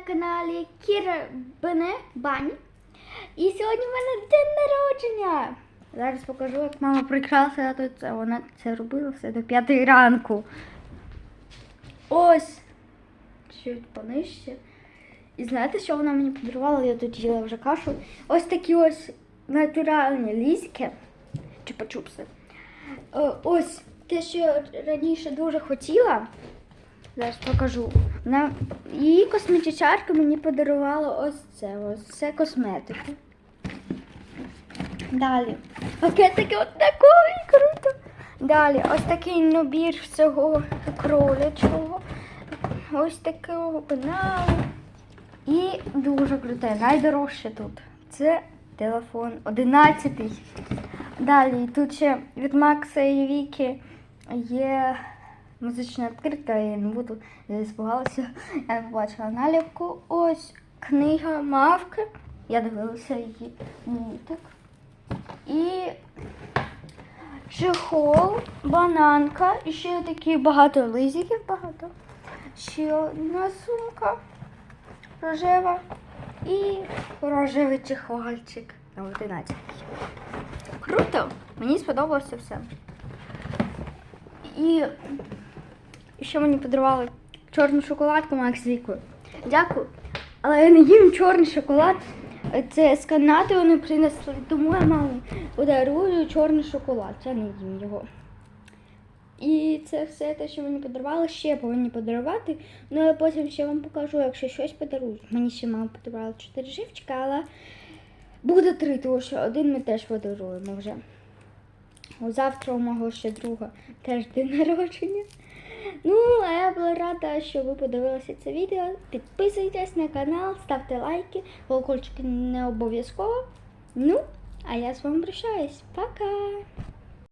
на каналі Кіра Бані. І сьогодні в мене день народження. Зараз покажу, як мама прикрасила тут це. Вона це робила все до п'ятої ранку. Ось. Чуть понижче. І знаєте, що вона мені подарувала? Я тут їла вже кашу. Ось такі ось натуральні ліськи. Чупа-чупси. Е, Ось те, що я раніше дуже хотіла. Зараз покажу. Вона, її косметичарка мені подарувала ось це. Ось це косметика. Далі. Пакетики от такої круто. Далі, ось такий набір всього кролячого. Ось такого пеналу. І дуже круте, найдорожче тут. Це телефон 11. Далі тут ще від Макса і Віки є музична відкритка, я не буду я. Я побачила наліпку. Ось книга Мавки. Я дивилася її мультик. І чехол, бананка, і ще такі багато лизиків багато. Ще одна сумка рожева і рожевий чехольчик на 11. Круто! Мені сподобалося все. І ще мені подарували чорну шоколадку Макс Вікою. Дякую. Але я не їм чорний шоколад. Це з Канади вони принесли, тому я мамі подарую чорний шоколад. Я не їм його. І це все те, що мені подарували, ще повинні подарувати. Ну я потім ще вам покажу, якщо щось подарують. Мені ще мама подарувала чотири живчика, але буде три, тому що один ми теж подаруємо вже. Завтра у мого ще друга теж день народження. Ну, а я була рада, що ви подивилися це відео. Підписуйтесь на канал, ставте лайки, колокольчики не обов'язково. Ну, а я з вами прощаюсь. Пока!